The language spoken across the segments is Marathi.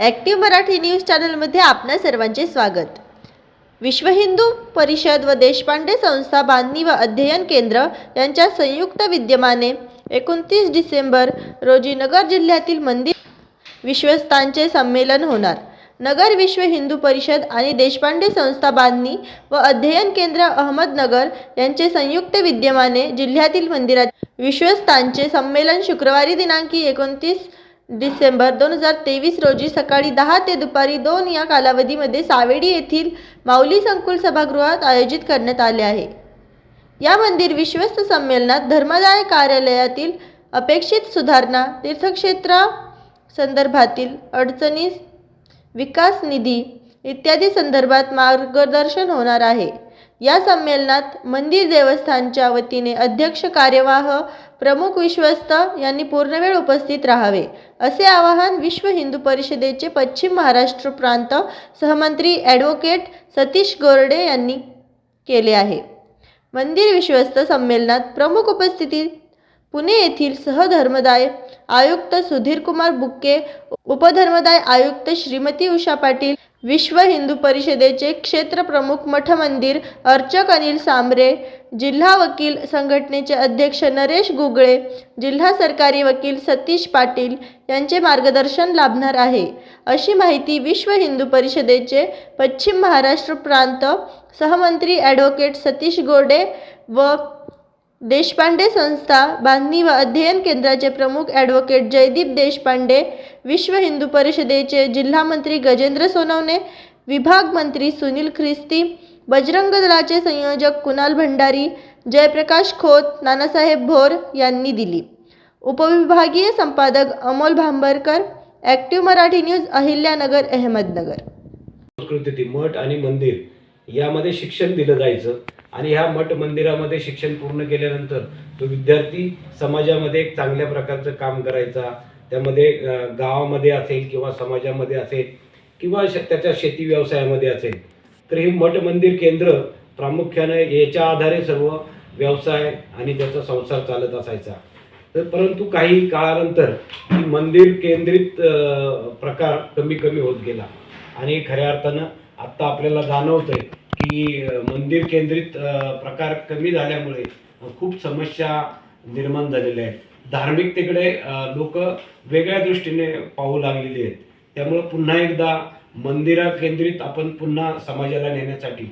ॲक्टिव्ह मराठी न्यूज चॅनलमध्ये आपल्या सर्वांचे स्वागत. विश्व हिंदू परिषद व देशपांडे संस्था बांधणी व अध्ययन केंद्र यांच्या संयुक्त विद्यमाने एकोणतीस डिसेंबर रोजी नगर जिल्ह्यातील मंदिर विश्वस्तांचे संमेलन होणार. नगर विश्व हिंदू परिषद आणि देशपांडे संस्था बांधणी व अध्ययन केंद्र अहमदनगर यांचे संयुक्त विद्यमाने जिल्ह्यातील मंदिरात विश्वस्तांचे संमेलन शुक्रवारी दिनांकी एकोणतीस डिसेंबर दोन हजार तेवीस रोजी सकाळी दहा ते दुपारी दोन या कालावधीमध्ये सावेडी येथील माऊली संकुल सभागृहात आयोजित करण्यात आले आहे. या मंदिर विश्वस्त संमेलनात धर्मदाय कार्यालयातील अपेक्षित सुधारणा तीर्थक्षेत्रा संदर्भातील अडचणी विकास निधी इत्यादी संदर्भात मार्गदर्शन होणार आहे. या संमेलनात मंदिर देवस्थानच्या वतीने अध्यक्ष कार्यवाह प्रमुख विश्वस्त यांनी पूर्णवेळ उपस्थित राहावे असे आवाहन विश्व हिंदू परिषदेचे पश्चिम महाराष्ट्र प्रांत सहमंत्री ॲडव्होकेट सतीश गोरडे यांनी केले आहे. मंदिर विश्वस्त संमेलनात प्रमुख उपस्थिती पुणे येथील सहधर्मदाय आयुक्त सुधीरकुमार बुक्के उपधर्मदाय आयुक्त श्रीमती उषा पाटील विश्व हिंदू परिषदेचे क्षेत्र प्रमुख मठ मंदिर अर्चक अनिल सांबरे जिल्हा वकील संघटनेचे अध्यक्ष नरेश गुगळे जिल्हा सरकारी वकील सतीश पाटील यांचे मार्गदर्शन लाभणार आहे. अशी माहिती विश्व हिंदू परिषदेचे पश्चिम महाराष्ट्र प्रांत सहमंत्री ॲडव्होकेट सतीश गोडे व देशपांडे संस्था बांधणी व अध्ययन केंद्राचे प्रमुख ॲडव्होकेट जयदीप देशपांडे विश्व हिंदू परिषदेचे जिल्हा मंत्री गजेंद्र सोनवणे विभाग मंत्री सुनील ख्रिस्ती बजरंग दलाचे संयोजक कुणाल भंडारी जयप्रकाश खोत नानासाहेब भोर यांनी दिली. उपविभागीय संपादक अमोल भांबरकर ॲक्टिव्ह मराठी न्यूज अहिल्यानगर अहमदनगर. संस्कृती मठ आणि मंदिर. यामध्ये शिक्षण दिलं जायचं आणि ह्या मठ मंदिरामध्ये शिक्षण पूर्ण केल्यानंतर तो विद्यार्थी समाजामध्ये एक चांगल्या प्रकारचं काम करायचा. त्यामध्ये गावामध्ये असेल किंवा समाजामध्ये असेल किंवा श- त्याच्या शेती व्यवसायामध्ये असेल. तर हे मठ मंदिर केंद्र प्रामुख्याने याच्या आधारे सर्व व्यवसाय आणि त्याचा संसार चालत असायचा. तर परंतु काही काळानंतर मंदिर केंद्रित प्रकार कमी कमी होत गेला. आणि खऱ्या अर्थानं आत्ता आपल्याला जाणवतंय की मंदिर केंद्रित प्रकार कमी झाल्यामुळे खूप समस्या निर्माण झालेल्या आहेत. धार्मिकतेकडे लोक वेगळ्या दृष्टीने पाहू लागलेली आहेत. त्यामुळं पुन्हा एकदा मंदिरा केंद्रित आपण पुन्हा समाजाला नेण्यासाठी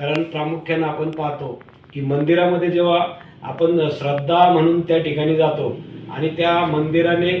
कारण प्रामुख्यानं आपण पाहतो की मंदिरामध्ये जेव्हा आपण श्रद्धा म्हणून त्या ठिकाणी जातो आणि त्या मंदिराने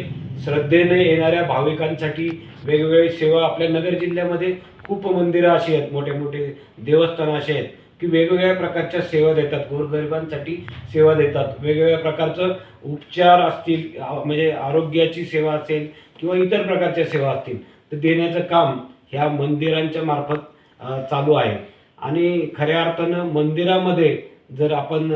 श्रद्धेने येणाऱ्या भाविकांसाठी वेगवेगळी सेवा आपल्या नगर जिल्ह्यामध्ये खूप मंदिरं अशी आहेत मोठे मोठे देवस्थानं असे आहेत की वेगवेगळ्या प्रकारच्या सेवा देतात. गोरगरिबांसाठी सेवा देतात. वेगवेगळ्या प्रकारचं उपचार असतील म्हणजे आरोग्याची सेवा असेल किंवा इतर प्रकारच्या सेवा असतील तर देण्याचं काम ह्या मंदिरांच्या मार्फत चालू आहे. आणि खऱ्या अर्थानं मंदिरामध्ये जर आपण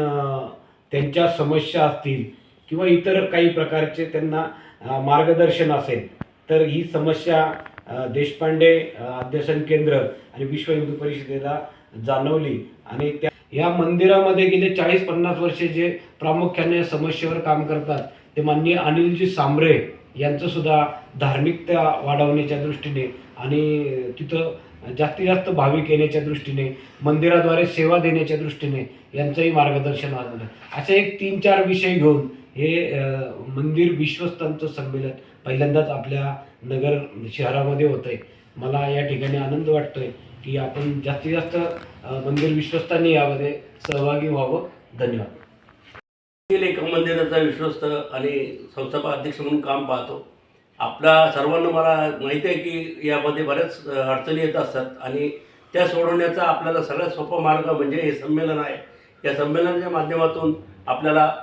त्यांच्या समस्या असतील किंवा इतर काही प्रकारचे त्यांना मार्गदर्शन असेल तर ही समस्या देशपांडे अध्यसन अध्यासन केंद्र आणि विश्व हिंदू परिषदेला जाणवली. आणि त्या या मंदिरामध्ये गेले चाळीस पन्नास वर्षे जे प्रामुख्याने समस्येवर काम करतात ते माननीय अनिलजी सांबरे यांचं सुद्धा धार्मिकता वाढवण्याच्या दृष्टीने आणि तिथं जास्तीत जास्त भाविक येण्याच्या दृष्टीने मंदिराद्वारे सेवा देण्याच्या दृष्टीने यांचंही मार्गदर्शन झालं असे एक तीन चार विषय घेऊन हे मंदिर विश्वस्तांचं संमेलन पहिल्यांदाच आपल्या नगर शहरामध्ये होत आहे मला या ठिकाणी आनंद वाटतोय की आपण जास्तीत जास्त मंदिर विश्वस्तांनी यामध्ये सहभागी व्हावं. धन्यवाद. एका मंदिराचा विश्वस्त आणि संस्थापक अध्यक्ष म्हणून काम पाहतो. आपल्या सर्वांना मला माहिती आहे की यामध्ये बऱ्याच अडचणी येत असतात आणि त्या सोडवण्याचा आपल्याला सगळ्यात सोपा मार्ग म्हणजे हे संमेलन आहे. या संमेलनाच्या माध्यमातून आपल्याला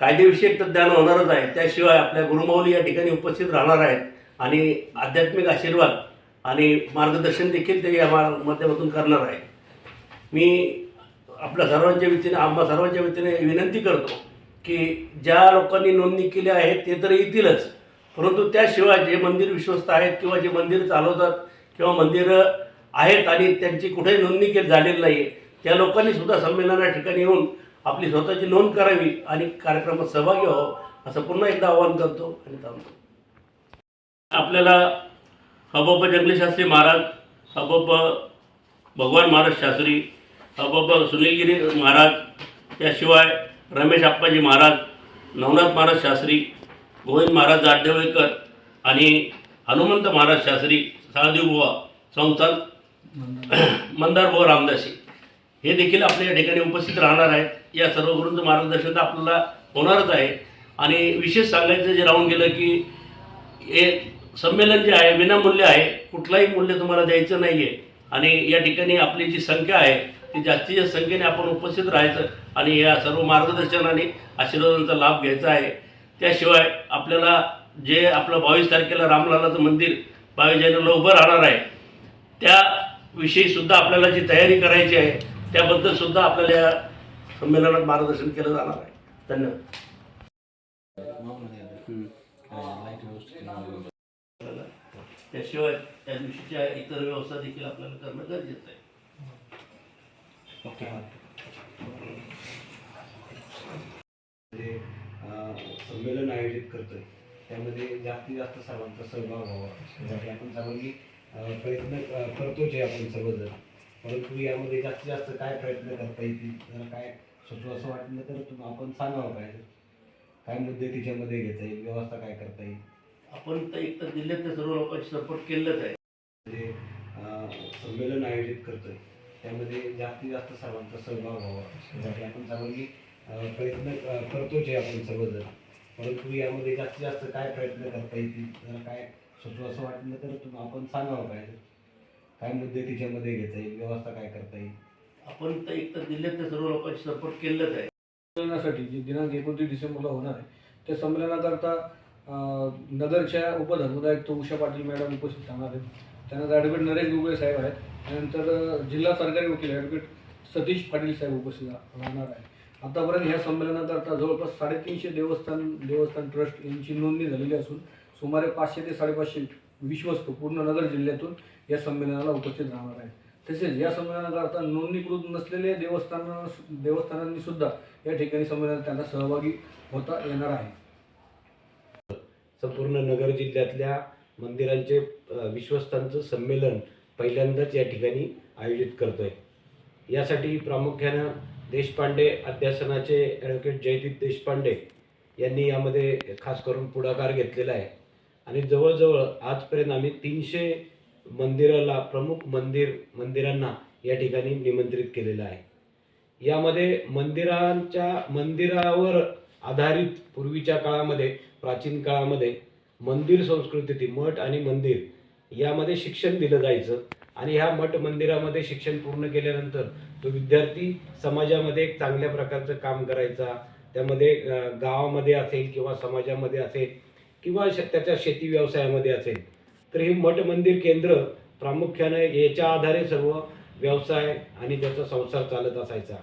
कायदेविषयक तर ज्ञान होणारच आहे. त्याशिवाय आपल्या गुरुमाऊली या ठिकाणी उपस्थित राहणार आहेत. आणि आध्यात्मिक आशीर्वाद आणि मार्गदर्शन देखील ते या मा- माध्यमातून करणार आहे मी आपल्या सर्वांच्या वतीने आम्हा सर्वांच्या वतीने विनंती करतो की ज्या लोकांनी नोंदणी केली आहे ते तर येतीलच. परंतु त्याशिवाय जे मंदिर विश्वस्त आहेत किंवा जे मंदिर चालवतात किंवा मंदिरं आहेत आणि त्यांची कुठेही नोंदणी केली झालेली नाही आहे त्या लोकांनी सुद्धा संमेलना ठिकाणी येऊन आपली स्वतःची नोंद करावी आणि कार्यक्रमात सहभागी व्हावं असं पुन्हा एकदा आवाहन करतो आणि थांबतो. आपल्याला हबप जंगलीशास्त्री महाराज हबप भगवान महाराज शास्त्री हबप सुनीलगिरी महाराज त्याशिवाय रमेश आप्पाजी महाराज नवनाथ महाराज शास्त्री गोविंद महाराज जाडदेवळकर आणि हनुमंत महाराज शास्त्री सहादेव बुवा संस्थान मंदार बुवा रामदासी. हे देखील आपल्या या ठिकाणी उपस्थित राहणार आहेत. या सर्व गुरूंचं मार्गदर्शन तर आपल्याला होणारच आहे. आणि विशेष सांगायचं जे राहून गेलं की हे संमेलन जे आहे विनामूल्य आहे कुठलाही मूल्य तुम्हाला द्यायचं नाही आहे आणि या ठिकाणी आपली जी संख्या आहे ती जास्तीत जास्त संख्येने आपण उपस्थित राहायचं आणि या सर्व मार्गदर्शनाने आशीर्वादांचा लाभ घ्यायचा आहे. त्याशिवाय आपल्याला जे आपलं बावीस तारखेला रामलालाचं मंदिर बावीस जानेवारीला उभं राहणार आहे त्याविषयीसुद्धा आपल्याला जी तयारी करायची आहे त्याबद्दल सुद्धा आपल्याला या संमेलनात मार्गदर्शन केलं जाणार आहे. धन्यवाद. त्याशिवाय त्या दिवशीच्या इतर व्यवस्था देखील आपल्याला करणं गरजेचं आहे. संमेलन आयोजित करतोय त्यामध्ये जास्तीत जास्त सर्वांचा सहभाग व्हावा. यासाठी आपण सर्वांनी प्रयत्न करतो जे आपण सर्वजण. परंतु यामध्ये जास्तीत जास्त काय प्रयत्न करता येतील जर काय सुचवं असं वाटलं तर तुम आपण सांगावं पाहिजे. काय मुद्दे तिच्यामध्ये घेता येईल व्यवस्था काय करता येईल आपण तर एक तर जिल्ह्यातल्या सर्व लोकांची सपोर्ट केलंच आहे. जे अं, संमेलन आयोजित करतोय. त्यामध्ये जास्तीत जास्त सर्वांचा सहभाग व्हावा. यासाठी आपण सर्वांनी अं, प्रयत्न अं, करतोच आहे आपण सर्वजण. परंतु यामध्ये जास्तीत जास्त काय प्रयत्न करता येतील जर काय सुचवं असं वाटलं तर तुम आपण सांगावं पाहिजे. काय मुद्दे तिच्यामध्ये घेता येईल व्यवस्था काय करता येईल आपण तर एक तर जिल्ह्यातल्या सर्व लोकांशी संपर्क केलेलाच आहे. संमेलनासाठी जे दिनांक एकोणतीस डिसेंबरला होणार आहे त्या संमेलनाकरता अं, नगरच्या तो उषा पाटील मॅडम उपस्थित राहणार आहेत. त्यानंतर ॲडव्होकेट नरेश गोगळे साहेब आहेत. त्यानंतर जिल्हा सरकारी वकील ॲडव्होकेट सतीश पाटील साहेब उपस्थित राहणार आहे आतापर्यंत ह्या संमेलनाकरता जवळपास साडेतीनशे देवस्थान देवस्थान ट्रस्ट यांची नोंदणी झालेली असून सुमारे पाचशे ते साडेपाचशे विश्वस्त पूर्ण नगर जिल्ह्यातून या संमेलनाला उपस्थित राहणार आहेत. तसेच या संमेलनाकरता नोंदणीकृत नसलेले देवस्थान देवस्थानांनी सुद्धा या ठिकाणी संमेलनात त्यांना सहभागी होता येणार आहे. संपूर्ण नगर जिल्ह्यातल्या मंदिरांचे विश्वस्तांचं संमेलन पहिल्यांदाच या ठिकाणी आयोजित करतो आहे यासाठी प्रामुख्यानं देशपांडे अध्यासनाचे ॲडव्होकेट जयदीप देशपांडे यांनी यामध्ये खास करून पुढाकार घेतलेला आहे. आणि जवळजवळ आजपर्यंत आम्ही तीनशे मंदिराला प्रमुख मंदिर मंदिरांना या ठिकाणी निमंत्रित केलेलं आहे. यामध्ये मंदिरांच्या मंदिरावर आधारित पूर्वीच्या काळामध्ये प्राचीन काळामध्ये मंदिर संस्कृती मठ आणि मंदिर यामध्ये शिक्षण दिलं जायचं आणि ह्या मठ मंदिरामध्ये शिक्षण पूर्ण केल्यानंतर तो विद्यार्थी समाजामध्ये एक चांगल्या प्रकारचं काम करायचा. त्यामध्ये गावामध्ये असेल किंवा समाजामध्ये असेल किंवा श- त्याच्या शेती व्यवसायामध्ये असेल तर हे मठ मंदिर केंद्र प्रामुख्याने याच्या आधारे सर्व व्यवसाय आणि त्याचा संसार चालत असायचा.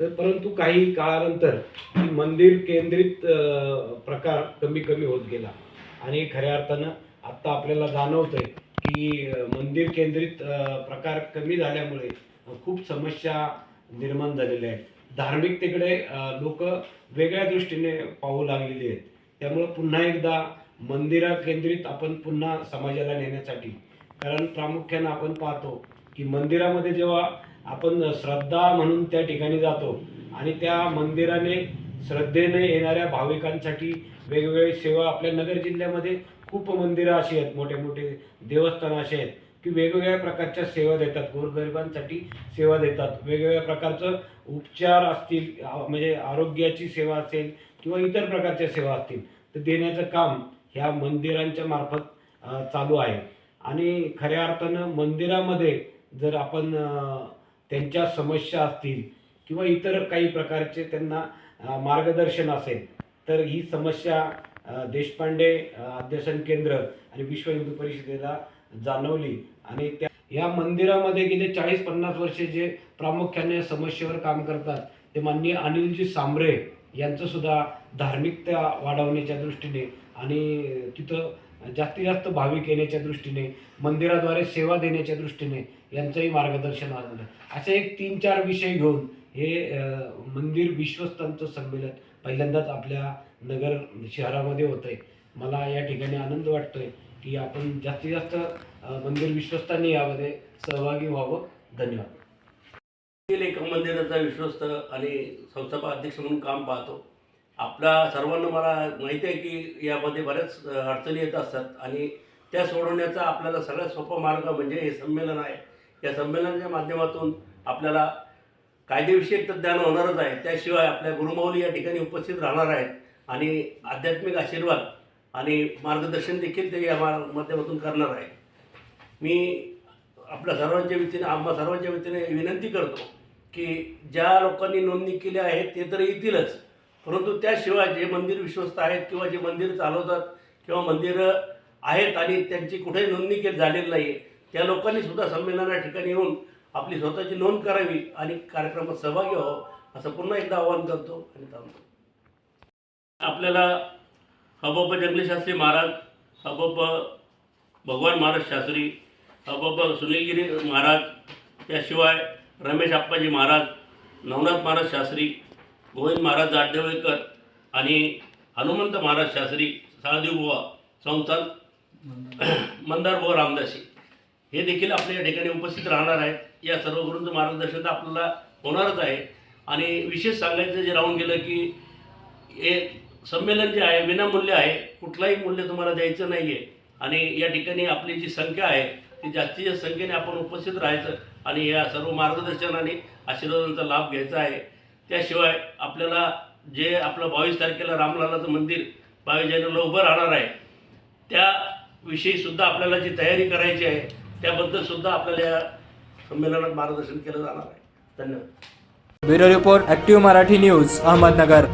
तर परंतु काही काळानंतर मंदिर केंद्रित प्रकार कमी कमी होत गेला. आणि खऱ्या अर्थानं आत्ता आपल्याला जाणवतंय की मंदिर केंद्रित प्रकार कमी झाल्यामुळे खूप समस्या निर्माण झालेल्या आहेत. धार्मिकतेकडे लोक वेगळ्या दृष्टीने पाहू लागलेली आहेत. त्यामुळं पुन्हा एकदा मंदिरा केंद्रित आपण पुन्हा समाजाला नेण्यासाठी. कारण प्रामुख्यानं आपण पाहतो की मंदिरामध्ये जेव्हा आपण श्रद्धा म्हणून त्या ठिकाणी जातो आणि त्या मंदिराने श्रद्धेने येणाऱ्या भाविकांसाठी वेगवेगळी सेवा आपल्या नगर जिल्ह्यामध्ये खूप मंदिरं अशी आहेत मोठे मोठे देवस्थानं असे आहेत की वेगवेगळ्या प्रकारच्या सेवा देतात गोरगरिबांसाठी सेवा देतात. वेगवेगळ्या प्रकारचं उपचार असतील म्हणजे आरोग्याची सेवा असेल किंवा इतर प्रकारच्या सेवा असतील तर देण्याचं काम ह्या मंदिरांच्या मार्फत चालू आहे. आणि खऱ्या अर्थानं मंदिरामध्ये जर आपण त्यांच्या समस्या असतील किंवा इतर काही प्रकारचे त्यांना मार्गदर्शन असेल तर ही समस्या देशपांडे अध्यसन केंद्र आणि विश्व हिंदू परिषदेला जाणवली. आणि त्या या मंदिरामध्ये गेले चाळीस पन्नास वर्षे जे प्रामुख्याने समस्येवर काम करतात ते माननीय अनिलजी सांबरे यांचंसुद्धा धार्मिकता वाढवण्याच्या दृष्टीने आणि तिथं जास्तीत जास्त भाविक येण्याच्या दृष्टीने मंदिराद्वारे सेवा देण्याच्या दृष्टीने यांचंही मार्गदर्शन आलं असे एक तीन चार विषय घेऊन हे मंदिर विश्वस्तांचं संमेलन पहिल्यांदाच आपल्या नगर शहरामध्ये होत आहे मला या ठिकाणी आनंद वाटतोय की आपण जास्तीत जास्त मंदिर विश्वस्तांनी यामध्ये सहभागी व्हावं. धन्यवाद. एका मंदिराचा विश्वस्त आणि संस्थापक अध्यक्ष म्हणून काम पाहतो. आपल्या सर्वांना मला माहिती आहे की यामध्ये बऱ्याच अडचणी येत असतात आणि त्या सोडवण्याचा आपल्याला सगळ्यात सोपा मार्ग म्हणजे हे संमेलन आहे. या संमेलनाच्या माध्यमातून आपल्याला कायदेविषयक तर ज्ञान होणारच आहे. त्याशिवाय आपल्या गुरुमाऊली या ठिकाणी उपस्थित राहणार आहेत आणि आध्यात्मिक आशीर्वाद आणि मार्गदर्शन देखील ते या मा- माध्यमातून करणार आहे मी आपल्या सर्वांच्या वतीने आम्हा सर्वांच्या वतीने विनंती करतो की ज्या लोकांनी नोंदणी केली आहे ते तर येतीलच. परंतु त्याशिवाय जे मंदिर विश्वस्त आहेत किंवा जे मंदिर चालवतात किंवा मंदिरं आहेत आणि त्यांची कुठेही नोंदणी केली झालेली नाही आहे त्या लोकांनी सुद्धा संमेलना ठिकाणी येऊन आपली स्वतःची नोंद करावी आणि कार्यक्रमात सहभागी व्हावं असं पुन्हा एकदा आवाहन करतो आणि थांबतो. आपल्याला हबप जंगलीशास्त्री महाराज हबप भगवान महाराज शास्त्री हबप सुनीलगिरी महाराज त्याशिवाय रमेश आप्पाजी महाराज नवनाथ महाराज शास्त्री गोविंद महाराज जाडदेवळकर आणि हनुमंत महाराज शास्त्री साळदेव बुवा संस्थान मंदार बुवा रामदासी हे देखील आपल्या या ठिकाणी उपस्थित राहणार आहेत. या सर्व गुरूंचं मार्गदर्शन तर आपल्याला होणारच आहे. आणि विशेष सांगायचं जे राहून गेलं की हे संमेलन जे आहे विनामूल्य आहे. कुठलाही मूल्य तुम्हाला द्यायचं नाही आहे आणि या ठिकाणी आपली जी संख्या आहे ती जास्तीत जास्त संख्येने आपण उपस्थित राहायचं आणि या सर्व मार्गदर्शन आणि आशीर्वादांचा लाभ घ्यायचा आहे. त्याशिवाय आपल्याला जे आपलं बावीस तारखेला रामलालाचं मंदिर बावीस जानेवारीला उभं राहणार आहे त्याविषयीसुद्धा आपल्याला जी तयारी करायची आहे त्याबद्दल सुद्धा आपल्याला या संमेलनात मार्गदर्शन केलं जाणार आहे. धन्यवाद. Bureau report active Marathi news Ahmednagar.